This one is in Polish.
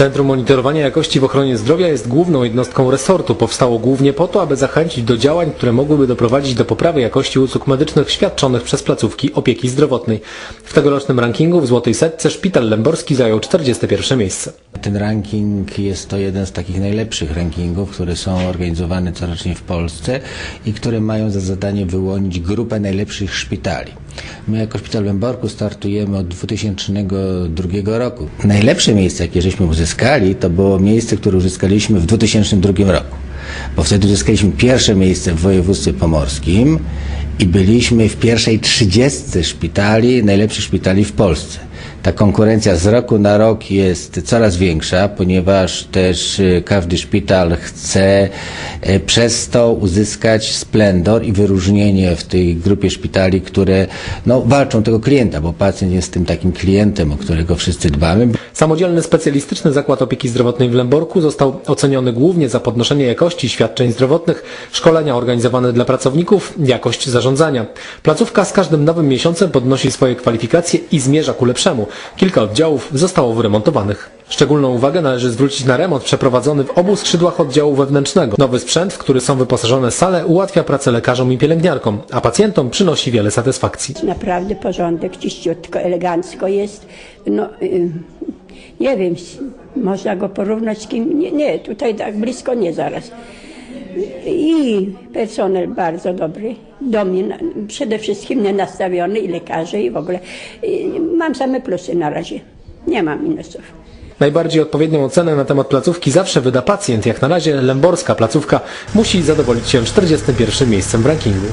Centrum Monitorowania Jakości w Ochronie Zdrowia jest główną jednostką resortu. Powstało głównie po to, aby zachęcić do działań, które mogłyby doprowadzić do poprawy jakości usług medycznych świadczonych przez placówki opieki zdrowotnej. W tegorocznym rankingu w Złotej Setce Szpital Lęborski zajął 41 miejsce. Ten ranking jest to jeden z takich najlepszych rankingów, które są organizowane corocznie w Polsce i które mają za zadanie wyłonić grupę najlepszych szpitali. My jako Szpital w Lęborku startujemy od 2002 roku. Najlepsze miejsce, jakie żeśmy uzyskali, to było miejsce, które uzyskaliśmy w 2002 roku. Bo wtedy uzyskaliśmy pierwsze miejsce w województwie pomorskim i byliśmy w pierwszej trzydziestce szpitali, najlepszych szpitali w Polsce. Ta konkurencja z roku na rok jest coraz większa, ponieważ też y, każdy szpital chce y, przez to uzyskać splendor i wyróżnienie w tej grupie szpitali, które no, walczą tego klienta, bo pacjent jest tym takim klientem, o którego wszyscy dbamy. Samodzielny specjalistyczny zakład opieki zdrowotnej w Lęborku został oceniony głównie za podnoszenie jakości świadczeń zdrotnych, szkolenia organizowane dla pracowników, jakość zarządzania. Placówka z każdym nowym miesiącem podnosi swoje kwalifikacje i zmierza ku lepszemu. Kilka oddziałów zostało wyremontowanych. Szczególną uwagę należy zwrócić na remont przeprowadzony w obu skrzydłach oddziału wewnętrznego. Nowy sprzęt, w który są wyposażone sale, ułatwia pracę lekarzom i pielęgniarkom, a pacjentom przynosi wiele satysfakcji. Naprawdę porządek, czyściutko, elegancko jest. No, y, nie wiem, można go porównać z kim. Nie, nie, tutaj tak blisko nie zaraz. I personel bardzo dobry, do mnie przede wszystkim nie nastawiony i lekarze i w ogóle. Y, Mam same plusy na razie, nie mam minusów. Najbardziej odpowiednią ocenę na temat placówki zawsze wyda pacjent. Jak na razie lęborska placówka musi zadowolić się 41 miejscem w rankingu.